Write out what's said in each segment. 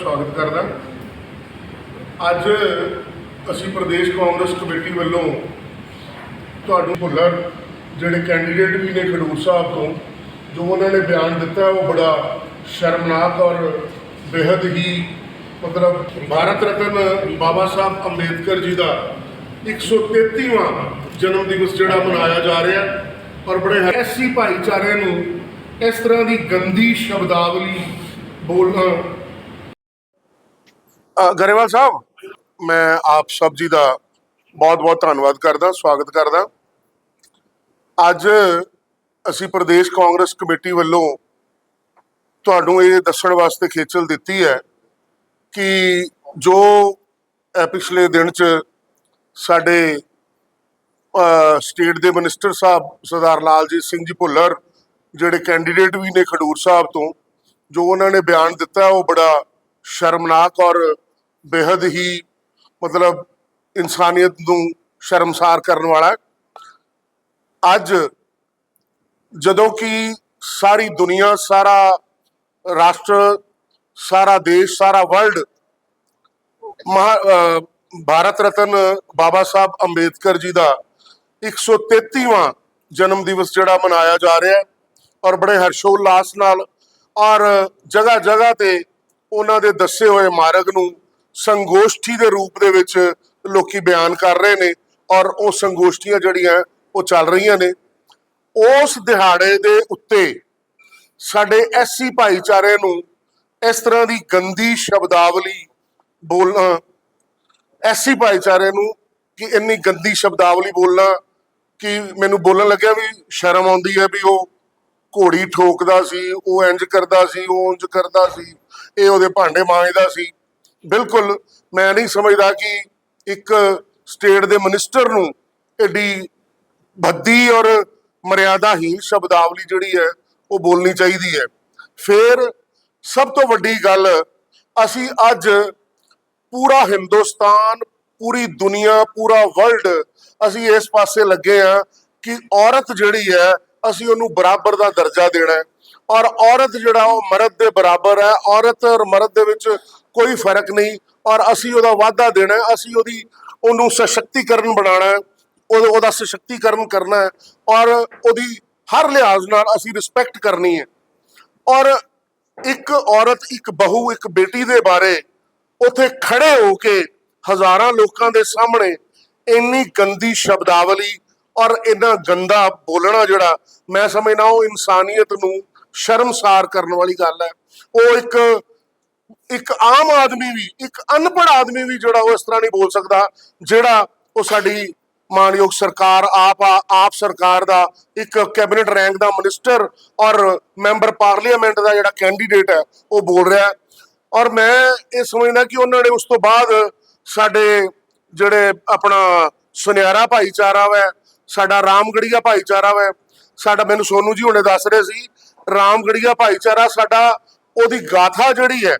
ਸਵਾਗਤ ਕਰਦਾ। ਅੱਜ ਅਸੀਂ ਪ੍ਰਦੇਸ਼ ਕਾਂਗਰਸ ਕਮੇਟੀ ਵੱਲੋਂ ਤੁਹਾਨੂੰ ਭੁੱਲਰ ਜਿਹੜੇ ਕੈਂਡੀਡੇਟ ਵੀ ਨੇ ਖਡੂਰ ਸਾਹਿਬ ਤੋਂ, ਜੋ ਉਹਨਾਂ ਨੇ ਬਿਆਨ ਦਿੱਤਾ, ਉਹ ਬੜਾ ਸ਼ਰਮਨਾਕ ਔਰ ਬੇहद ਹੀ ਮਤਲਬ ਭਾਰਤ ਰਤਨ ਬਾਬਾ ਸਾਹਿਬ ਅੰਬੇਦਕਰ ਜੀ ਦਾ 133ਵਾਂ ਜਨਮ ਦਿਵਸ ਜਿਹੜਾ ਮਨਾਇਆ ਜਾ ਰਿਹਾ। ਔਰ ਬੜੇ ਐਸੀ ਭਾਈਚਾਰੇ ਨੂੰ ਇਸ ਤਰ੍ਹਾਂ ਦੀ ਗੰਦੀ ਸ਼ਬਦਾਵਲੀ ਬੋਲਣਾ ਗਰੇਵਾਲ ਸਾਹਿਬ, ਮੈਂ ਆਪ ਸਭ ਜੀ ਦਾ ਬਹੁਤ-ਬਹੁਤ ਧੰਨਵਾਦ ਕਰਦਾ, ਸਵਾਗਤ ਕਰਦਾ। ਅੱਜ ਅਸੀਂ ਪ੍ਰਦੇਸ਼ ਕਾਂਗਰਸ ਕਮੇਟੀ ਵੱਲੋਂ ਤੁਹਾਨੂੰ ਇਹ ਦੱਸਣ ਵਾਸਤੇ ਖੇਚਲ ਦਿੱਤੀ ਹੈ ਕਿ ਜੋ ਪਿਛਲੇ ਦਿਨ ਚ ਸਾਡੇ ਸਟੇਟ ਦੇ ਮਿਨਿਸਟਰ ਸਾਹਿਬ ਸਰਦਾਰ ਲਾਲਜੀਤ ਸਿੰਘ ਜੀ ਭੁੱਲਰ, ਜਿਹੜੇ ਕੈਂਡੀਡੇਟ ਵੀ ਨੇ ਖਡੂਰ ਸਾਹਿਬ ਤੋਂ, ਜੋ ਉਹਨਾਂ ਨੇ ਬਿਆਨ ਦਿੱਤਾ, ਉਹ ਬੜਾ ਸ਼ਰਮਨਾਕ ਔਰ ਬੇहद ਹੀ ਮਤਲਬ ਇਨਸਾਨੀਅਤ ਨੂੰ ਸ਼ਰਮਸਾਰ ਕਰਨ ਵਾਲਾ ਅੱਜ ਜਦੋਂ ਕਿ ਸਾਰੀ ਦੁਨੀਆ, ਸਾਰਾ ਰਾਸ਼ਟਰ, ਸਾਰਾ ਦੇਸ਼, ਸਾਰਾ ਵਰਲਡ ਮਹਾ ਭਾਰਤ ਰਤਨ ਬਾਬਾ ਸਾਹਿਬ ਅੰਬੇਦਕਰ ਜੀ ਦਾ 133ਵਾਂ ਜਨਮ ਦਿਵਸ ਜਿਹੜਾ ਮਨਾਇਆ ਜਾ ਰਿਹਾ ਹੈ ਔਰ ਬੜੇ ਹਰਸ਼ੋਲਾਸ ਨਾਲ ਔਰ ਜਗ੍ਹਾ ਜਗ੍ਹਾ ਤੇ ਉਹਨਾਂ ਦੇ ਦੱਸੇ ਹੋਏ ਮਾਰਗ ਨੂੰ ਸੰਗੋਸ਼ਠੀ ਦੇ ਰੂਪ ਦੇ ਵਿੱਚ ਲੋਕੀ ਬਿਆਨ ਕਰ ਰਹੇ ਨੇ ਔਰ ਉਹ ਸੰਗੋਸ਼ਠੀਆਂ ਜਿਹੜੀਆਂ ਉਹ ਚੱਲ ਰਹੀਆਂ ਨੇ। ਉਸ ਦਿਹਾੜੇ ਦੇ ਉੱਤੇ ਸਾਡੇ ਐਸੀ ਭਾਈਚਾਰੇ ਨੂੰ ਇਸ ਤਰ੍ਹਾਂ ਦੀ ਗੰਦੀ ਸ਼ਬਦਾਵਲੀ ਬੋਲਣਾ, ਐਸੀ ਭਾਈਚਾਰੇ ਨੂੰ ਕਿ ਇੰਨੀ ਗੰਦੀ ਸ਼ਬਦਾਵਲੀ ਬੋਲਣਾ ਕਿ ਮੈਨੂੰ ਬੋਲਣ ਲੱਗਿਆ ਵੀ ਸ਼ਰਮ ਆਉਂਦੀ ਹੈ ਵੀ ਉਹ ਘੋੜੀ ਠੋਕਦਾ ਸੀ, ਉਹ ਇੰਜ ਕਰਦਾ ਸੀ, ਉਹ ਇੰਜ ਕਰਦਾ ਸੀ, ਇਹ ਉਹਦੇ ਭਾਂਡੇ ਮਾਂਜਦਾ ਸੀ। ਬਿਲਕੁਲ, ਮੈਂ ਨਹੀਂ ਸਮਝਦਾ ਕਿ ਇੱਕ ਸਟੇਟ ਦੇ ਮਿਨਿਸਟਰ ਨੂੰ ਐਡੀ ਭੱਦੀ ਔਰ ਮਰਿਆਦਾਹੀਨ ਸ਼ਬਦਾਵਲੀ ਜਿਹੜੀ ਹੈ ਉਹ ਬੋਲਣੀ ਚਾਹੀਦੀ ਹੈ। ਫਿਰ ਸਭ ਤੋਂ ਵੱਡੀ ਗੱਲ, ਅਸੀਂ ਅੱਜ ਪੂਰਾ ਹਿੰਦੁਸਤਾਨ, ਪੂਰੀ ਦੁਨੀਆ, ਪੂਰਾ ਵਰਲਡ ਅਸੀਂ ਇਸ ਪਾਸੇ ਲੱਗੇ ਆ ਕਿ ਔਰਤ ਜਿਹੜੀ ਹੈ, ਅਸੀਂ ਉਹਨੂੰ ਬਰਾਬਰ ਦਾ ਦਰਜਾ ਦੇਣਾ ਹੈ। ਔਰ ਔਰਤ ਜਿਹੜਾ ਉਹ ਮਰਦ ਦੇ ਬਰਾਬਰ ਹੈ, ਔਰਤ ਔਰ ਮਰਦ ਦੇ ਵਿੱਚ ਕੋਈ ਫ਼ਰਕ ਨਹੀਂ ਔਰ ਅਸੀਂ ਉਹਦਾ ਵਾਅਦਾ ਦੇਣਾ ਅਸੀਂ ਉਹਦੀ ਉਹਨੂੰ ਸਸ਼ਕਤੀਕਰਨ ਬਣਾਉਣਾ ਉਹ ਉਹਦਾ ਸਸ਼ਕਤੀਕਰਨ ਕਰਨਾ ਔਰ ਉਹਦੀ ਹਰ ਲਿਹਾਜ਼ ਨਾਲ ਅਸੀਂ ਰਿਸਪੈਕਟ ਕਰਨੀ ਹੈ। ਔਰ ਇੱਕ ਔਰਤ, ਇੱਕ ਬਹੂ, ਇੱਕ ਬੇਟੀ ਦੇ ਬਾਰੇ ਉੱਥੇ ਖੜੇ ਹੋ ਕੇ ਹਜ਼ਾਰਾਂ ਲੋਕਾਂ ਦੇ ਸਾਹਮਣੇ ਇੰਨੀ ਗੰਦੀ ਸ਼ਬਦਾਵਲੀ ਔਰ ਇੰਨਾ ਗੰਦਾ ਬੋਲਣਾ ਜਿਹੜਾ ਮੈਂ ਸਮਝਦਾ ਉਹ ਇਨਸਾਨੀਅਤ ਨੂੰ ਸ਼ਰਮਸਾਰ ਕਰਨ ਵਾਲੀ ਗੱਲ ਹੈ। ਉਹ ਇੱਕ ਇੱਕ ਆਮ ਆਦਮੀ ਵੀ, ਇੱਕ ਅਨਪੜ੍ਹ ਆਦਮੀ ਵੀ ਜਿਹੜਾ ਉਹ ਇਸ ਤਰ੍ਹਾਂ ਨਹੀਂ ਬੋਲ ਸਕਦਾ, ਜਿਹੜਾ ਉਹ ਸਾਡੀ ਮਾਨਯੋਗ ਸਰਕਾਰ, ਆਪ ਆਪ ਸਰਕਾਰ ਦਾ ਇੱਕ ਕੈਬਨਿਟ ਰੈਂਕ ਦਾ ਮਿਨਿਸਟਰ ਔਰ ਮੈਂਬਰ ਪਾਰਲੀਮੈਂਟ ਦਾ ਜਿਹੜਾ ਕੈਂਡੀਡੇਟ ਹੈ, ਉਹ ਬੋਲ ਰਿਹਾ ਔਰ ਮੈਂ ਇਹ ਸਮਝਦਾ ਕਿ ਉਹਨਾਂ ਨੇ ਉਸ ਤੋਂ ਬਾਅਦ ਸਾਡੇ ਜਿਹੜੇ ਆਪਣਾ ਸੁਨਿਆਰਾ ਭਾਈਚਾਰਾ ਵੈ, ਸਾਡਾ ਰਾਮਗੜੀਆ ਭਾਈਚਾਰਾ ਵੈ, ਸਾਡਾ ਮੈਨੂੰ ਸੋਨੂ ਜੀ ਹੁਣੇ ਦੱਸ ਰਹੇ ਸੀ, ਰਾਮਗੜੀਆ ਭਾਈਚਾਰਾ ਸਾਡਾ, ਉਹਦੀ ਗਾਥਾ ਜਿਹੜੀ ਹੈ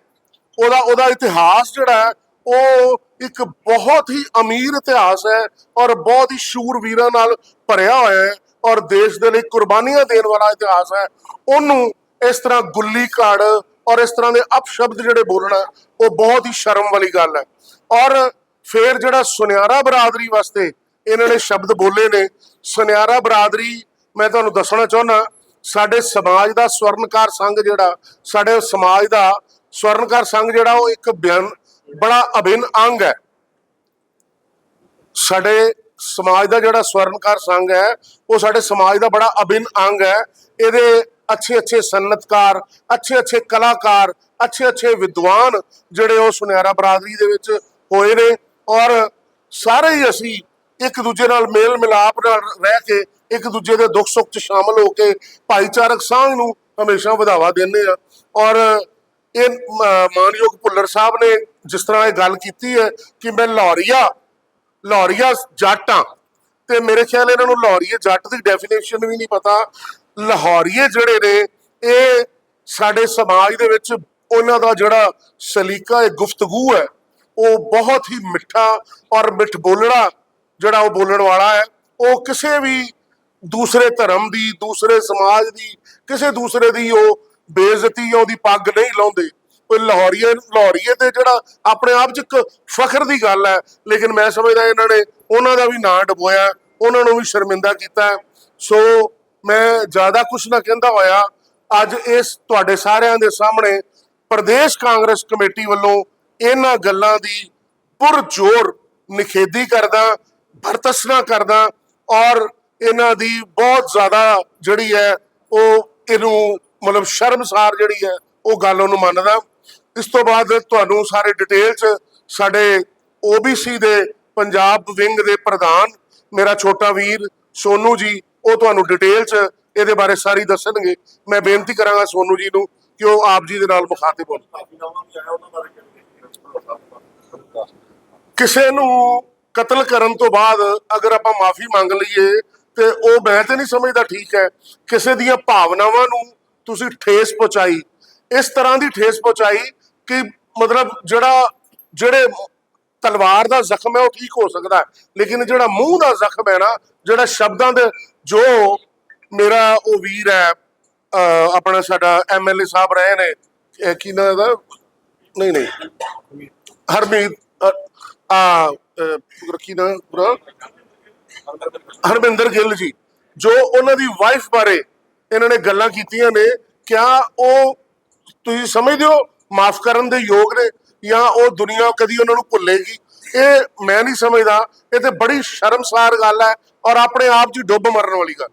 ਉਹਦਾ ਉਹਦਾ ਇਤਿਹਾਸ ਜਿਹੜਾ ਹੈ, ਉਹ ਇੱਕ ਬਹੁਤ ਹੀ ਅਮੀਰ ਇਤਿਹਾਸ ਹੈ ਔਰ ਬਹੁਤ ਹੀ ਸ਼ੂਰਵੀਰਾਂ ਨਾਲ ਭਰਿਆ ਹੋਇਆ ਹੈ ਔਰ ਦੇਸ਼ ਦੇ ਲਈ ਕੁਰਬਾਨੀਆਂ ਦੇਣ ਵਾਲਾ ਇਤਿਹਾਸ ਹੈ। ਉਹਨੂੰ ਇਸ ਤਰ੍ਹਾਂ ਗੁੱਲੀ ਕਾੜ ਔਰ ਇਸ ਤਰ੍ਹਾਂ ਦੇ ਅਪਸ਼ਬਦ ਜਿਹੜੇ ਬੋਲਣਾ, ਉਹ ਬਹੁਤ ਹੀ ਸ਼ਰਮ ਵਾਲੀ ਗੱਲ ਹੈ। ਔਰ ਫਿਰ ਜਿਹੜਾ ਸੁਨਿਆਰਾ ਬਰਾਦਰੀ ਵਾਸਤੇ ਇਹਨਾਂ ਨੇ ਸ਼ਬਦ ਬੋਲੇ ਨੇ, ਸੁਨਿਆਰਾ ਬਰਾਦਰੀ, ਮੈਂ ਤੁਹਾਨੂੰ ਦੱਸਣਾ ਚਾਹੁੰਦਾ, ਸਾਡੇ ਸਮਾਜ ਦਾ ਸਵਰਨਕਾਰ ਸੰਘ ਜਿਹੜਾ, ਸਾਡੇ ਸਮਾਜ ਦਾ ਸਵਰਨਕਾਰ ਸੰਘ ਜਿਹੜਾ ਉਹ ਇੱਕ ਬਿਆਨ, ਬੜਾ ਅਭਿੰਨ ਅੰਗ ਹੈ। ਸਾਡੇ ਸਮਾਜ ਦਾ ਜਿਹੜਾ ਸਵਰਨਕਾਰ ਸੰਘ ਹੈ, ਉਹ ਸਾਡੇ ਸਮਾਜ ਦਾ ਬੜਾ ਅਭਿੰਨ ਅੰਗ ਹੈ। ਇਹਦੇ ਅੱਛੇ ਅੱਛੇ ਸੰਨਤਕਾਰ ਅੱਛੇ ਅੱਛੇ ਕਲਾਕਾਰ ਅੱਛੇ ਅੱਛੇ ਵਿਦਵਾਨ ਜਿਹੜੇ ਉਹ ਸੁਨਿਆਰਾ ਬਰਾਦਰੀ ਦੇ ਵਿੱਚ ਹੋਏ ਨੇ ਔਰ ਸਾਰੇ ਹੀ ਅਸੀਂ ਇੱਕ ਦੂਜੇ ਨਾਲ ਮੇਲ ਮਿਲਾਪ ਨਾਲ ਰਹਿ ਕੇ ਇੱਕ ਦੂਜੇ ਦੇ ਦੁੱਖ ਸੁੱਖ 'ਚ ਸ਼ਾਮਲ ਹੋ ਕੇ ਭਾਈਚਾਰਕ ਸਾਂਝ ਨੂੰ ਹਮੇਸ਼ਾ ਵਧਾਵਾ ਦਿੰਦੇ ਆ ਔਰ ਇਹ ਮ- ਮਾਨਯੋਗ ਭੁੱਲਰ ਸਾਹਿਬ ਨੇ ਜਿਸ ਤਰ੍ਹਾਂ ਇਹ ਗੱਲ ਕੀਤੀ ਹੈ ਕਿ ਮੈਂ ਲਾਹੌਰੀਆ ਲਾਹੌਰੀਆ ਜੱਟ ਤੇ ਮੇਰੇ ਖਿਆਲ ਇਹਨਾਂ ਨੂੰ ਲਾਹੌਰੀਏ ਜੱਟ ਦੀ ਡੈਫੀਨੇਸ਼ਨ ਵੀ ਨਹੀਂ ਪਤਾ। ਲਾਹੌਰੀਏ ਜਿਹੜੇ ਨੇ, ਇਹ ਸਾਡੇ ਸਮਾਜ ਦੇ ਵਿੱਚ ਉਹਨਾਂ ਦਾ ਜਿਹੜਾ ਸਲੀਕਾ ਹੈ ਗੁਫ਼ਤਗੂ ਹੈ, ਉਹ ਬਹੁਤ ਹੀ ਮਿੱਠਾ ਔਰ ਮਿੱਠ ਬੋਲਣਾ ਜਿਹੜਾ ਉਹ ਬੋਲਣ ਵਾਲਾ ਹੈ। ਉਹ ਕਿਸੇ ਵੀ ਦੂਸਰੇ ਧਰਮ ਦੀ, ਦੂਸਰੇ ਸਮਾਜ ਦੀ, ਕਿਸੇ ਦੂਸਰੇ ਦੀ ਉਹ ਬੇਇੱਜ਼ਤੀ ਉਹਦੀ ਪੱਗ ਨਹੀਂ ਲਾਉਂਦੇ। ਕੋਈ ਲਾਹੌਰੀਏ ਲਾਹੌਰੀਏ ਤੇ ਜਿਹੜਾ ਆਪਣੇ ਆਪ ਚ ਇੱਕ ਫਖਰ ਦੀ ਗੱਲ ਹੈ, ਲੇਕਿਨ ਮੈਂ ਸਮਝਦਾ ਇਹਨਾਂ ਨੇ ਉਹਨਾਂ ਦਾ ਵੀ ਨਾਂ ਡਬੋਇਆ, ਉਹਨਾਂ ਨੂੰ ਵੀ ਸ਼ਰਮਿੰਦਾ ਕੀਤਾ। ਸੋ ਮੈਂ ਜ਼ਿਆਦਾ ਕੁਝ ਨਾ ਕਹਿੰਦਾ ਹੋਇਆ, ਅੱਜ ਇਸ ਤੁਹਾਡੇ ਸਾਰਿਆਂ ਦੇ ਸਾਹਮਣੇ ਪ੍ਰਦੇਸ਼ ਕਾਂਗਰਸ ਕਮੇਟੀ ਵੱਲੋਂ ਇਹਨਾਂ ਗੱਲਾਂ ਦੀ ਪੁਰਜੋਰ ਨਿਖੇਧੀ ਕਰਦਾ ਭਰਤਸਨਾ ਕਰਦਾ ਔਰ ਇਹਨਾਂ ਦੀ ਬਹੁਤ ਜ਼ਿਆਦਾ ਜਿਹੜੀ ਹੈ ਉਹ ਇਹਨੂੰ ਮਤਲਬ ਸ਼ਰਮਸਾਰ ਜਿਹੜੀ ਹੈ, ਉਹ ਗੱਲ ਉਹਨੂੰ ਮੰਨਦਾ। ਇਸ ਤੋਂ ਬਾਅਦ ਤੁਹਾਨੂੰ ਸਾਰੇ ਡਿਟੇਲ ਚ ਸਾਡੇ OBC ਦੇ ਪੰਜਾਬ ਵਿੰਗ ਦੇ ਪ੍ਰਧਾਨ, ਮੇਰਾ ਛੋਟਾ ਵੀਰ ਸੋਨੂ ਜੀ, ਉਹ ਤੁਹਾਨੂੰ ਡਿਟੇਲ ਚ ਇਹਦੇ ਬਾਰੇ ਸਾਰੀ ਦੱਸਣਗੇ। ਮੈਂ ਬੇਨਤੀ ਕਰਾਂਗਾ ਸੋਨੂ ਜੀ ਨੂੰ ਕਿ ਉਹ ਆਪ ਜੀ ਦੇ ਨਾਲ ਮੁਖਾਤਿਬ ਹੋਣ। ਕਿਸੇ ਨੂੰ ਕਤਲ ਕਰਨ ਤੋਂ ਬਾਅਦ ਅਗਰ ਆਪਾਂ ਮਾਫੀ ਮੰਗ ਲਈਏ, ਤੇ ਉਹ ਮੈਂ ਤੇ ਨਹੀਂ ਸਮਝਦਾ ਠੀਕ ਹੈ। ਕਿਸੇ ਦੀਆਂ ਭਾਵਨਾਵਾਂ ਨੂੰ ਤੁਸੀਂ ਠੇਸ ਪਹੁੰਚਾਈ। ਇਸ ਤਰ੍ਹਾਂ ਦੀ ਠੇਸ ਪਹੁੰਚਾਈ ਕਿ ਮਤਲਬ ਜਿਹੜਾ ਜਿਹੜੇ ਤਲਵਾਰ ਦਾ ਜ਼ਖਮ ਹੈ ਉਹ ਠੀਕ ਹੋ ਸਕਦਾ ਹੈ, ਲੇਕਿਨ ਜਿਹੜਾ ਮੂੰਹ ਦਾ ਜ਼ਖਮ ਹੈ ਨਾ ਜਿਹੜਾ ਸ਼ਬਦਾਂ ਦੇ ਜੋ ਮੇਰਾ ਉਹ ਵੀਰ ਹੈ ਆਪਣਾ ਸਾਡਾ ਐਮਐਲਏ ਸਾਹਿਬ ਰਹੇ ਨੇ ਕੀ ਨਾਂ ਦਾ ਨਹੀਂ ਨਹੀਂ। ਹਰਮੀਤ ਆ ਕੀ ਨਾ ਹਰਮਿੰਦਰ ਗਿੱਲ ਜੀ ਜੋ ਉਹਨਾਂ ਦੀ ਵਾਈਫ ਬਾਰੇ ਇਹਨਾਂ ਨੇ ਗੱਲਾਂ ਕੀਤੀਆਂ ਨੇ ਕਿਆ ਉਹ ਤੁਸੀਂ ਸਮਝਦੇ ਹੋ ਮਾਫ ਕਰਨ ਦੇ ਯੋਗ ਨੇ ਜਾਂ ਉਹ ਦੁਨੀਆ ਕਦੀ ਉਹਨਾਂ ਨੂੰ ਭੁੱਲੇਗੀ? ਇਹ ਮੈਂ ਨਹੀਂ ਸਮਝਦਾ। ਇਹ ਤੇ ਬੜੀ ਸ਼ਰਮਸਾਰ ਗੱਲ ਹੈ ਔਰ ਆਪਣੇ ਆਪ 'ਚ ਡੁੱਬ ਮਰਨ ਵਾਲੀ ਗੱਲ।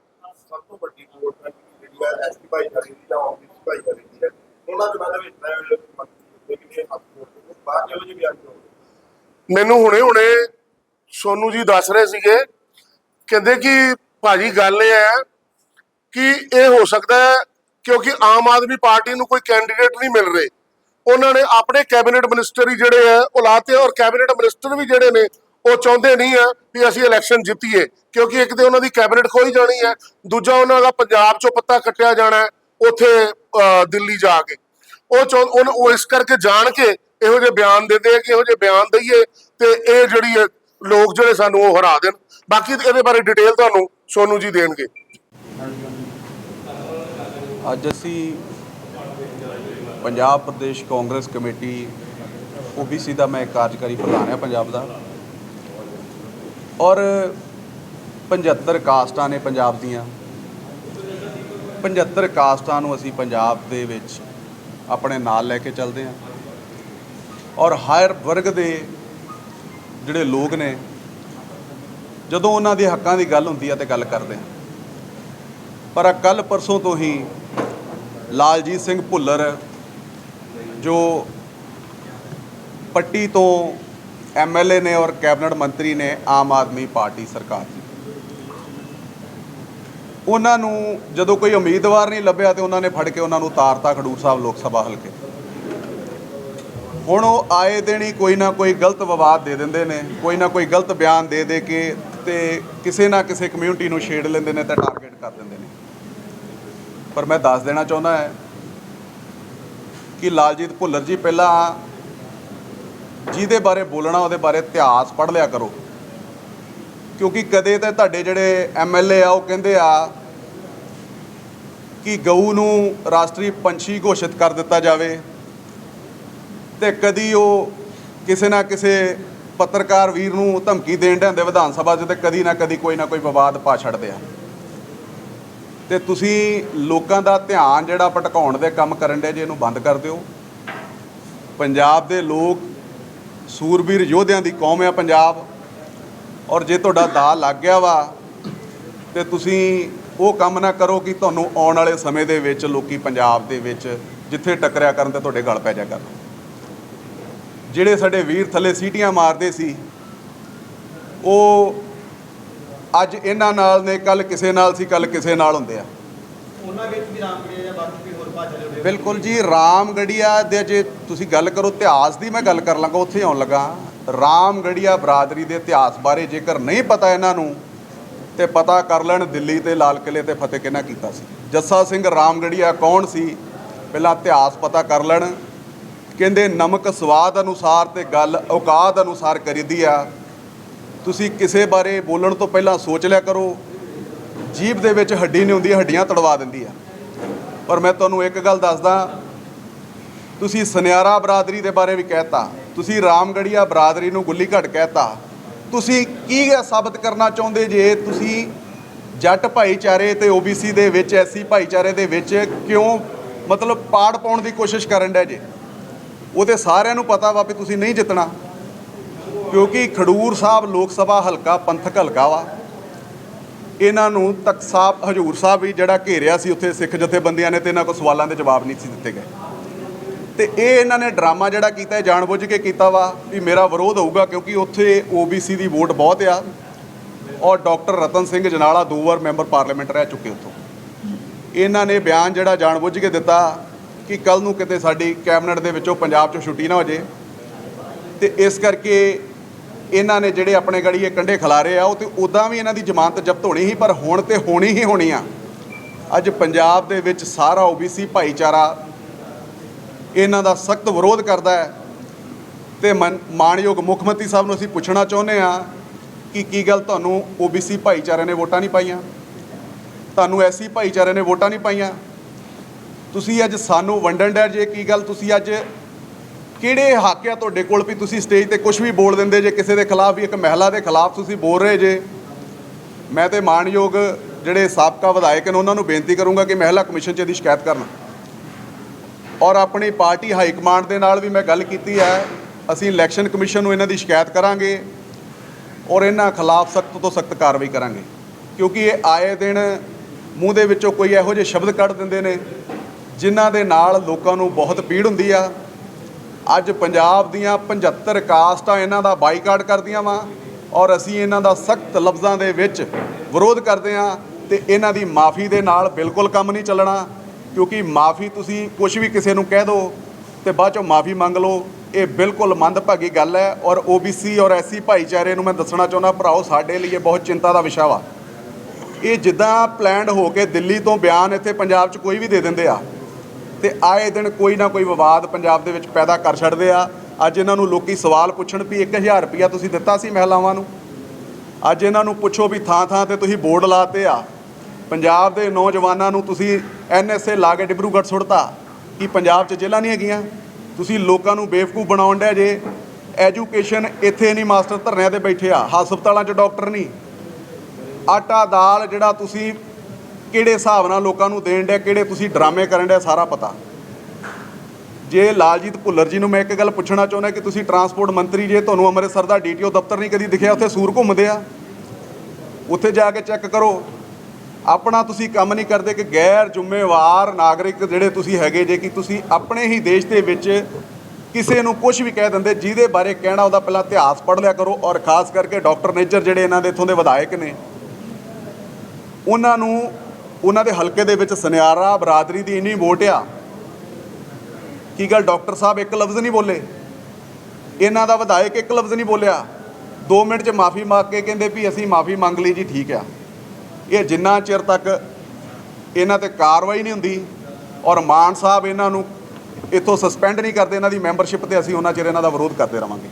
ਸਭ ਤੋਂ ਵੱਡੀ ਵੋਟ ਹੈ ਜਿਹੜੀ ਹੈ ਐਸਟੀ ਭਾਈਚਾਰੇ ਦੀ ਜਾਂ ਆਫਿਸ ਭਾਈਚਾਰੇ ਦੀ ਹੈ। ਉਹਨਾਂ ਦੇ ਬਾਰੇ ਵਿੱਚ ਪ੍ਰਾਈਵੇਟ ਮੰਤਰੀ ਦੇ ਹੱਥ ਵੋਟ ਬਾਅਦ ਜਿਹੋ ਜਿਹੇ ਵੀ ਆਉਂਦੇ ਹੋਣਗੇ ਮੈਨੂੰ ਹੁਣੇ ਹੁਣੇ ਸੋਨੂ ਜੀ ਦੱਸ ਰਹੇ ਸੀਗੇ ਕਹਿੰਦੇ ਕਿ ਭਾਜੀ ਗੱਲ ਇਹ ਹੈ ਕਿ ਇਹ ਹੋ ਸਕਦਾ ਹੈ ਕਿਉਂਕਿ ਆਮ ਆਦਮੀ ਪਾਰਟੀ ਨੂੰ ਕੋਈ ਕੈਂਡੀਡੇਟ ਨਹੀਂ ਮਿਲ ਰਹੇ। ਉਹਨਾਂ ਨੇ ਆਪਣੇ ਕੈਬਨਿਟ ਮਿਨਿਸਟਰ ਹੀ ਜਿਹੜੇ ਆ ਉਹ ਲਾਤੇ ਔਰ ਕੈਬਨਿਟ ਮਿਨਿਸਟਰ ਵੀ ਜਿਹੜੇ ਨੇ, ਉਹ ਚਾਹੁੰਦੇ ਨਹੀਂ ਆ ਵੀ ਅਸੀਂ ਇਲੈਕਸ਼ਨ ਜਿੱਤੀਏ, ਕਿਉਂਕਿ ਇੱਕ ਤੇ ਉਹਨਾਂ ਦੀ ਕੈਬਨਿਟ ਖੋਈ ਜਾਣੀ ਹੈ, ਦੂਜਾ ਉਹਨਾਂ ਦਾ ਪੰਜਾਬ ਚੋਂ ਪੱਤਾ ਕੱਟਿਆ ਜਾਣਾ ਉੱਥੇ ਦਿੱਲੀ ਜਾ ਕੇ। ਉਹ ਚਾਹੁੰ- ਉਹਨ- ਉਹ ਇਸ ਕਰਕੇ ਜਾਣ ਕੇ ਇਹੋ ਜਿਹੇ ਬਿਆਨ ਦਿੰਦੇ ਆ ਕਿ ਇਹੋ ਜਿਹੇ ਬਿਆਨ ਦਈਏ ਤੇ ਇਹ ਜਿਹੜੀ ਹੈ ਲੋਕ ਜਿਹੜੇ ਸਾਨੂੰ ਉਹ ਹਰਾ ਦੇਣ। ਬਾਕੀ ਇਹਦੇ ਬਾਰੇ ਡਿਟੇਲ ਤੁਹਾਨੂੰ ਸੋਨੂ ਜੀ ਦੇਣਗੇ। ਅੱਜ ਅਸੀਂ ਪੰਜਾਬ ਪ੍ਰਦੇਸ਼ ਕਾਂਗਰਸ ਕਮੇਟੀ OBC ਦਾ ਮੈਂ ਕਾਰਜਕਾਰੀ ਪ੍ਰਧਾਨ ਹਾਂ ਪੰਜਾਬ ਦਾ। ਔਰ 75 ਕਾਸਟਾਂ ਨੇ ਪੰਜਾਬ ਦੀਆਂ। 75 ਕਾਸਟਾਂ ਨੂੰ ਅਸੀਂ ਪੰਜਾਬ ਦੇ ਵਿੱਚ ਆਪਣੇ ਨਾਲ ਲੈ ਕੇ ਚੱਲਦੇ ਹਾਂ। ਔਰ ਹਰ ਵਰਗ ਦੇ ਜਿਹੜੇ ਲੋਕ ਨੇ, ਜਦੋਂ ਉਹਨਾਂ ਦੇ ਹੱਕਾਂ ਦੀ ਗੱਲ ਹੁੰਦੀ ਹੈ ਤੇ ਗੱਲ ਕਰਦੇ ਹਾਂ। ਪਰ ਕੱਲ ਪਰਸੋਂ ਤੋਂ ਹੀ ਲਾਲਜੀਤ ਸਿੰਘ ਭੁੱਲਰ, ਜੋ ਪੱਟੀ ਤੋਂ ਐਮਐਲਏ ਨੇ ਔਰ ਕੈਬਨਿਟ ਮੰਤਰੀ ਨੇ ਆਮ ਆਦਮੀ ਪਾਰਟੀ ਸਰਕਾਰ ਦੀ। ਉਹਨਾਂ ਨੂੰ ਜਦੋਂ ਕੋਈ ਉਮੀਦਵਾਰ ਨਹੀਂ ਲੱਭਿਆ ਤੇ ਉਹਨਾਂ ਨੇ ਫੜ ਕੇ ਉਹਨਾਂ ਨੂੰ ਤਾਰਤਾ ਖਡੂਰ ਸਾਹਿਬ ਲੋਕ ਸਭਾ ਹਲਕੇ। ਹੁਣ ਉਹ ਆਏ ਦਿਨ ਹੀ ਕੋਈ ਨਾ ਕੋਈ ਗਲਤ ਵਿਵਾਦ ਦੇ ਦਿੰਦੇ ਨੇ, ਕੋਈ ਨਾ ਕੋਈ ਗਲਤ ਬਿਆਨ ਦੇ ਦੇ ਕੇ ਤੇ ਕਿਸੇ ਨਾ ਕਿਸੇ ਕਮਿਊਨਿਟੀ ਨੂੰ ਛੇੜ ਲੈਂਦੇ ਨੇ ਤੇ ਟਾਰਗੇਟ ਕਰ ਦਿੰਦੇ ਨੇ। ਪਰ ਮੈਂ ਦੱਸ ਦੇਣਾ ਚਾਹੁੰਦਾ ਹੈ ਕਿ ਲਾਲਜੀਤ ਭੁੱਲਰ ਜੀ ਪਹਿਲਾਂ ਜਿਹਦੇ ਬਾਰੇ ਬੋਲਣਾ, ਉਹਦੇ ਬਾਰੇ ਇਤਿਹਾਸ ਪੜ੍ਹ ਲਿਆ ਕਰੋ। ਕਿਉਂਕਿ ਕਦੇ ਤਾਂ ਤੁਹਾਡੇ ਜਿਹੜੇ ਐਮਐਲਏ ਆ, ਉਹ ਕਹਿੰਦੇ ਆ ਕਿ ਗਊ ਨੂੰ ਰਾਸ਼ਟਰੀ ਪੰਛੀ ਘੋਸ਼ਿਤ ਕਰ ਦਿੱਤਾ ਜਾਵੇ ਤੇ ਕਦੀ ਉਹ ਕਿਸੇ ਨਾ ਕਿਸੇ ਪੱਤਰਕਾਰ ਵੀਰ ਨੂੰ ਧਮਕੀ ਦੇਣ ਡਿਆਂਦੇ ਵਿਧਾਨ ਸਭਾ 'ਚ ਤੇ ਕਦੀ ਨਾ ਕਦੀ ਕੋਈ ਨਾ ਕੋਈ ਵਿਵਾਦ ਪਾ ਛੱਡਦੇ ਆ। ਤੇ ਤੁਸੀਂ ਲੋਕਾਂ ਦਾ ਧਿਆਨ ਜਿਹੜਾ ਭਟਕਾਉਣ ਦੇ ਕੰਮ ਕਰਨ ਦੇ ਜੇ ਇਹਨੂੰ ਬੰਦ ਕਰ ਦਿਓ। ਪੰਜਾਬ ਦੇ ਲੋਕ ਸੂਰਬੀਰ ਯੋਧਿਆਂ ਦੀ ਕੌਮ ਆ ਪੰਜਾਬ। ਔਰ ਜੇ ਤੁਹਾਡਾ ਦਾ ਲੱਗ ਗਿਆ ਵਾ, ਤੇ ਤੁਸੀਂ ਉਹ ਕੰਮ ਨਾ ਕਰੋ ਕਿ ਤੁਹਾਨੂੰ ਆਉਣ ਵਾਲੇ ਸਮੇਂ ਦੇ ਵਿੱਚ ਲੋਕੀ ਪੰਜਾਬ ਦੇ ਵਿੱਚ ਜਿੱਥੇ ਟੱਕਰਿਆ ਕਰਨ ਤੇ ਤੁਹਾਡੇ ਗਲ ਪੈ ਜਾ ਕਰਨ। ਜਿਹੜੇ ਸਾਡੇ ਵੀਰ ਥੱਲੇ ਸੀਟੀਆਂ ਮਾਰਦੇ ਸੀ, ਉਹ ਅੱਜ ਇਹਨਾਂ ਨਾਲ ਨੇ ਕੱਲ ਕਿਸੇ ਨਾਲ ਸੀ ਕੱਲ ਕਿਸੇ ਨਾਲ ਹੁੰਦੇ ਆ। ਉਹਨਾਂ ਵਿੱਚ ਵੀ ਰਾਮਗੜੀਆ ਜਾਂ ਬਾਕੀ ਹੋਰ ਭਾਜਲੇ ਹੋਵੇ ਬਿਲਕੁਲ ਜੀ ਰਾਮਗੜੀਆ ਦੇ ਜੇ ਤੁਸੀਂ ਗੱਲ ਕਰੋ ਇਤਿਹਾਸ ਦੀ ਮੈਂ ਗੱਲ ਕਰ ਲਾਂਗਾ ਉੱਥੇ ਆਉਣ ਲੱਗਾ। ਰਾਮਗੜੀਆ ਬਰਾਦਰੀ ਦੇ ਇਤਿਹਾਸ ਬਾਰੇ ਜੇਕਰ ਨਹੀਂ ਪਤਾ ਇਹਨਾਂ ਨੂੰ ਤੇ ਪਤਾ ਕਰ ਲੈਣ ਦਿੱਲੀ ਤੇ ਲਾਲ ਕਿਲੇ ਤੇ ਫਤਿਹ ਕਿਹਨਾਂ ਕੀਤਾ ਸੀ। ਜੱਸਾ ਸਿੰਘ ਰਾਮਗੜੀਆ ਕੌਣ ਸੀ? ਪਹਿਲਾਂ ਇਤਿਹਾਸ ਪਤਾ ਕਰ ਲੈਣ। ਕਹਿੰਦੇ ਨਮਕ ਸਵਾਦ ਅਨੁਸਾਰ ਤੇ ਗੱਲ ਔਕਾਤ ਅਨੁਸਾਰ ਕਰੀਦੀ ਆ। ਤੁਸੀਂ ਕਿਸੇ ਬਾਰੇ ਬੋਲਣ ਤੋਂ ਪਹਿਲਾਂ ਸੋਚ ਲਿਆ ਕਰੋ। ਜੀਭ ਦੇ ਵਿੱਚ ਹੱਡੀ ਨਹੀਂ ਹੁੰਦੀ, ਹੱਡੀਆਂ ਤੜਵਾ ਦਿੰਦੀ ਆ। ਪਰ ਮੈਂ ਤੁਹਾਨੂੰ ਇੱਕ ਗੱਲ ਦੱਸਦਾ, ਤੁਸੀਂ ਸੁਨਿਆਰਾ ਬਰਾਦਰੀ ਦੇ ਬਾਰੇ ਵੀ ਕਹਿਤਾ, ਤੁਸੀਂ ਰਾਮਗੜੀਆ ਬਰਾਦਰੀ ਨੂੰ ਗੁੱਲੀ ਘਟ ਕਹਿਤਾ। ਤੁਸੀਂ ਕੀ ਇਹ ਸਾਬਤ ਕਰਨਾ ਚਾਹੁੰਦੇ ਜੇ? ਤੁਸੀਂ ਜੱਟ ਭਾਈਚਾਰੇ ਤੇ ਓਬੀਸੀ ਦੇ ਵਿੱਚ ਐਸਸੀ ਭਾਈਚਾਰੇ ਦੇ ਵਿੱਚ ਕਿਉਂ ਮਤਲਬ ਪਾੜ ਪਾਉਣ ਦੀ ਕੋਸ਼ਿਸ਼ ਕਰਨ ਡੈ ਜੇ? ਉਹ ਤੇ ਸਾਰਿਆਂ ਨੂੰ ਪਤਾ ਵਾ ਵੀ ਤੁਸੀਂ ਨਹੀਂ ਜਿੱਤਣਾ। ਕਿਉਂਕਿ ਖਡੂਰ ਸਾਹਿਬ ਲੋਕ ਸਭਾ ਹਲਕਾ ਪੰਥਕ ਹਲਕਾ ਵਾ। ਇਹਨਾਂ ਨੂੰ ਤਖਤ ਸਾਹਿਬ, ਹਜੂਰ ਸਾਹਿਬ ਵੀ ਜਿਹੜਾ ਘੇਰਿਆ ਸੀ ਉੱਥੇ ਸਿੱਖ ਜਥੇਬੰਦੀਆਂ ਨੇ ਤੇ ਇਹਨਾਂ ਕੋਲ ਸਵਾਲਾਂ ਦੇ ਜਵਾਬ ਨਹੀਂ ਸੀ ਦਿੱਤੇ ਗਏ। ਤੇ ਇਹ ਇਹਨਾਂ ਨੇ ਡਰਾਮਾ ਜਿਹੜਾ ਕੀਤਾ ਹੈ ਜਾਣਬੁੱਝ ਕੇ ਕੀਤਾ ਵਾ ਵੀ ਮੇਰਾ ਵਿਰੋਧ ਹੋਊਗਾ ਕਿਉਂਕਿ ਉੱਥੇ ਓਬੀਸੀ ਦੀ ਵੋਟ ਬਹੁਤ ਆ ਔਰ ਡਾਕਟਰ ਰਤਨ ਸਿੰਘ ਜਨਾਲਾ ਦੋ ਵਾਰ ਮੈਂਬਰ ਪਾਰਲੀਮੈਂਟ ਰਹਿ ਚੁੱਕੇ ਉੱਥੋਂ। ਇਹਨਾਂ ਨੇ ਬਿਆਨ ਜਿਹੜਾ ਜਾਣਬੁੱਝ ਕੇ ਦਿੱਤਾ ਕਿ ਕੱਲ ਨੂੰ ਕਿਤੇ ਸਾਡੀ ਕੈਬਨਿਟ ਦੇ ਵਿੱਚੋਂ ਪੰਜਾਬ 'ਚੋਂ ਛੁੱਟੀ ਨਾ ਹੋ ਜੇ। ਤੇ ਇਸ ਕਰਕੇ ਇਹਨਾਂ ਨੇ ਜਿਹੜੇ ਆਪਣੇ ਗੜੀ ਇਹ ਕੰਡੇ ਖਿਲਾਰੇ ਆ, ਉਹ ਤੇ ਉਦਾਂ ਵੀ ਇਹਨਾਂ ਦੀ ਜ਼ਮਾਨਤ ਜ਼ਬਤ ਹੋਣੀ ਸੀ, ਪਰ ਹੁਣ ਤੇ ਹੋਣੀ ਹੀ ਹੋਣੀ ਆ। ਅੱਜ ਪੰਜਾਬ ਦੇ ਵਿੱਚ ਸਾਰਾ ਓਬੀਸੀ ਭਾਈਚਾਰਾ ਇਹਨਾਂ ਦਾ ਸਖਤ ਵਿਰੋਧ ਕਰਦਾ ਹੈ। ਤੇ ਮਨ- ਮਾਣਯੋਗ ਮੁੱਖ ਮੰਤਰੀ ਸਾਹਿਬ ਨੂੰ ਅਸੀਂ ਪੁੱਛਣਾ ਚਾਹੁੰਦੇ ਆ ਕਿ ਕੀ ਗੱਲ ਤੁਹਾਨੂੰ ਓਬੀਸੀ ਭਾਈਚਾਰੇ ਨੇ ਵੋਟਾਂ ਨਹੀਂ ਪਾਈਆਂ? ਤੁਹਾਨੂੰ ਐਸੀ ਭਾਈਚਾਰੇ ਨੇ ਵੋਟਾਂ ਨਹੀਂ ਪਾਈਆਂ? ਤੁਸੀਂ ਅੱਜ ਸਾਨੂੰ ਵੰਡਣ ਡੈ ਜੇ, ਕੀ ਗੱਲ? ਤੁਸੀਂ ਅੱਜ ਕਿਹੜੇ ਹੱਕ ਆ ਤੁਹਾਡੇ ਕੋਲ ਵੀ ਤੁਸੀਂ ਸਟੇਜ ਤੇ ਕੁਝ ਵੀ ਬੋਲ ਦਿੰਦੇ ਜੇ? ਕਿਸੇ ਦੇ ਖਿਲਾਫ ਵੀ, ਇੱਕ ਮਹਿਲਾ ਦੇ ਖਿਲਾਫ ਤੁਸੀਂ ਬੋਲ ਰਹੇ ਜੇ? ਮੈਂ ਤੇ ਮਾਣਯੋਗ ਜਿਹੜੇ ਸਾਬਕਾ ਵਿਧਾਇਕ ਨੇ, ਉਹਨਾਂ ਨੂੰ ਬੇਨਤੀ ਕਰੂੰਗਾ ਕਿ ਮਹਿਲਾ ਕਮਿਸ਼ਨ 'ਚ ਇਹਦੀ ਸ਼ਿਕਾਇਤ ਕਰਨ। ਔਰ ਆਪਣੀ ਪਾਰਟੀ ਹਾਈ ਕਮਾਂਡ ਦੇ ਨਾਲ ਵੀ ਮੈਂ ਗੱਲ ਕੀਤੀ ਹੈ। ਅਸੀਂ ਇਲੈਕਸ਼ਨ ਕਮਿਸ਼ਨ ਨੂੰ ਇਹਨਾਂ ਦੀ ਸ਼ਿਕਾਇਤ ਕਰਾਂਗੇ ਔਰ ਇਹਨਾਂ ਖਿਲਾਫ ਸਖਤ ਤੋਂ ਸਖਤ ਕਾਰਵਾਈ ਕਰਾਂਗੇ। ਕਿਉਂਕਿ ਇਹ ਆਏ ਦਿਨ ਮੂੰਹ ਦੇ ਵਿੱਚੋਂ ਕੋਈ ਇਹੋ ਜਿਹੇ ਸ਼ਬਦ ਕੱਢ ਦਿੰਦੇ ਨੇ, ਜਿਨ੍ਹਾਂ ਦੇ ਨਾਲ ਲੋਕਾਂ ਨੂੰ ਬਹੁਤ ਪੀੜ ਹੁੰਦੀ ਆ। ਅੱਜ ਪੰਜਾਬ ਦੀਆਂ 75 ਕਾਸਟਾਂ ਇਹਨਾਂ ਦਾ ਬਾਈਕਾਟ ਕਰਦੀਆਂ ਵਾ ਔਰ ਅਸੀਂ ਇਹਨਾਂ ਦਾ ਸਖਤ ਲਫ਼ਜ਼ਾਂ ਦੇ ਵਿੱਚ ਵਿਰੋਧ ਕਰਦੇ ਹਾਂ ਤੇ ਇਹਨਾਂ ਦੀ ਮਾਫੀ ਦੇ ਨਾਲ ਬਿਲਕੁਲ ਕੰਮ ਨਹੀਂ ਚੱਲਣਾ, ਕਿਉਂਕਿ ਮਾਫੀ ਤੁਸੀਂ ਕੁਝ ਵੀ ਕਿਸੇ ਨੂੰ ਕਹਿ ਦਿਓ ਤੇ ਬਾਅਦ ਚੋਂ ਮਾਫੀ ਮੰਗ ਲਓ, ਇਹ ਬਿਲਕੁਲ ਮੰਦਭਾਗੀ ਗੱਲ ਹੈ ਔਰ OBC ਔਰ ਐਸਸੀ ਭਾਈਚਾਰੇ ਨੂੰ ਮੈਂ ਦੱਸਣਾ ਚਾਹੁੰਦਾ, ਭਰਾਓ, ਸਾਡੇ ਲਈ ਇਹ ਬਹੁਤ ਚਿੰਤਾ ਦਾ ਵਿਸ਼ਾ ਵਾ। ਇਹ ਜਿੱਦਾਂ ਪਲਾਨਡ ਹੋ ਕੇ ਦਿੱਲੀ ਤੋਂ ਬਿਆਨ ਇੱਥੇ ਪੰਜਾਬ 'ਚ ਕੋਈ ਵੀ ਦੇ ਦਿੰਦੇ ਆ ਤੇ ਆਏ ਦਿਨ ਕੋਈ ਨਾ ਕੋਈ ਵਿਵਾਦ ਪੰਜਾਬ ਦੇ ਵਿੱਚ ਪੈਦਾ ਕਰ ਛੱਡਦੇ ਆ। ਅੱਜ ਇਹਨਾਂ ਨੂੰ ਲੋਕੀ ਸਵਾਲ ਪੁੱਛਣ ਵੀ 1000 ਰੁਪਇਆ ਤੁਸੀਂ ਦਿੱਤਾ ਸੀ ਮਹਿਲਾਵਾਂ ਨੂੰ। ਅੱਜ ਇਹਨਾਂ ਨੂੰ ਪੁੱਛੋ ਵੀ ਥਾਂ ਥਾਂ ਤੇ ਤੁਸੀਂ ਬੋਰਡ ਲਾਤੇ ਆ। ਪੰਜਾਬ ਦੇ ਨੌਜਵਾਨਾਂ ਨੂੰ ਤੁਸੀਂ ਐਨਐਸਏ ਲਾ ਕੇ ਡਿਬਰੂਗੜ੍ਹ ਸੁੱਟਤਾ। ਕਿ ਪੰਜਾਬ 'ਚ ਜੇਲ੍ਹਾਂ ਨਹੀਂ ਹੈਗੀਆਂ? ਤੁਸੀਂ ਲੋਕਾਂ ਨੂੰ ਬੇਵਕੂਫ ਬਣਾਉਣ ਡਿਆ ਜੇ। ਐਜੂਕੇਸ਼ਨ ਇੱਥੇ ਨਹੀਂ ਮਾਸਟਰ ਧਰਨਿਆਂ ਤੇ ਬੈਠੇ ਆ। ਹਸਪਤਾਲਾਂ 'ਚ ਡਾਕਟਰ ਨਹੀਂ। ਆਟਾ ਦਾਲ ਜਿਹੜਾ ਤੁਸੀਂ ਕਿਹੜੇ ਹਿਸਾਬ ਨਾਲ ਲੋਕਾਂ ਨੂੰ ਦੇਣ ਡਿਆ, ਕਿਹੜੇ ਤੁਸੀਂ ਡਰਾਮੇ ਕਰਨ ਡਿਆ, ਸਾਰਾ ਪਤਾ। ਜੇ ਲਾਲਜੀਤ ਭੁੱਲਰ ਜੀ ਨੂੰ ਮੈਂ ਇੱਕ ਗੱਲ ਪੁੱਛਣਾ ਚਾਹੁੰਦਾ ਕਿ ਤੁਸੀਂ ਟਰਾਂਸਪੋਰਟ ਮੰਤਰੀ ਜੇ, ਤੁਹਾਨੂੰ ਅੰਮ੍ਰਿਤਸਰ ਦਾ ਡੀਟੀਓ ਦਫ਼ਤਰ ਨਹੀਂ ਕਦੀ ਦਿਖਿਆ, ਉੱਥੇ ਸੂਰ ਘੁੰਮਦੇ ਆ। ਉੱਥੇ ਜਾ ਕੇ ਚੈੱਕ ਕਰੋ। ਆਪਣਾ ਤੁਸੀਂ ਕੰਮ ਨਹੀਂ ਕਰਦੇ ਕਿ ਗੈਰ ਜ਼ਿੰਮੇਵਾਰ ਨਾਗਰਿਕ ਜਿਹੜੇ ਤੁਸੀਂ ਹੈਗੇ, ਜੇ ਕਿ ਤੁਸੀਂ ਆਪਣੇ ਹੀ ਦੇਸ਼ ਦੇ ਵਿੱਚ ਕਿਸੇ ਨੂੰ ਕੁਝ ਵੀ ਕਹਿ ਦਿੰਦੇ, ਜਿਹਦੇ ਬਾਰੇ ਕਹਿਣਾ ਉਹਦਾ ਪਹਿਲਾਂ ਇਤਿਹਾਸ ਪੜ੍ਹ ਲਿਆ ਕਰੋ ਔਰ ਖਾਸ ਕਰਕੇ ਡਾਕਟਰ ਨੇਜਰ ਜਿਹੜੇ ਇਹਨਾਂ ਦੇ ਇੱਥੋਂ ਦੇ ਵਿਧਾਇਕ ਨੇ। ਉਹਨਾਂ ਨੂੰ ਉਹਨਾਂ ਦੇ ਹਲਕੇ ਦੇ ਵਿੱਚ ਸੁਨਿਆਰਾ, ਬਰਾਦਰੀ ਦੀ ਇੰਨੀ ਵੋਟ ਆ। ਕੀ ਗੱਲ ਡਾਕਟਰ ਸਾਹਿਬ ਇੱਕ ਲਫ਼ਜ਼ ਨਹੀਂ ਬੋਲੇ? ਇਹਨਾਂ ਦਾ ਵਿਧਾਇਕ ਇੱਕ ਲਫ਼ਜ਼ ਨਹੀਂ ਬੋਲਿਆ। 2 ਮਿੰਟ 'ਚ ਮਾਫੀ ਮੰਗ ਕੇ ਕਹਿੰਦੇ ਵੀ ਅਸੀਂ ਮਾਫੀ ਮੰਗ ਲਈ ਜੀ, ਠੀਕ ਆ। ਇਹ ਜਿੰਨਾ ਚਿਰ ਤੱਕ ਇਹਨਾਂ ਤੇ ਕਾਰਵਾਈ ਨਹੀਂ ਹੁੰਦੀ ਔਰ ਮਾਨ ਸਾਹਿਬ ਇਹਨਾਂ ਨੂੰ ਇੱਥੋਂ ਸਸਪੈਂਡ ਨਹੀਂ ਕਰਦੇ, ਇਹਨਾਂ ਦੀ ਮੈਂਬਰਸ਼ਿਪ ਤੇ ਅਸੀਂ ਉਹਨਾਂ ਚਿਰ ਇਹਨਾਂ ਦਾ ਵਿਰੋਧ ਕਰਦੇ ਰਵਾਂਗੇ।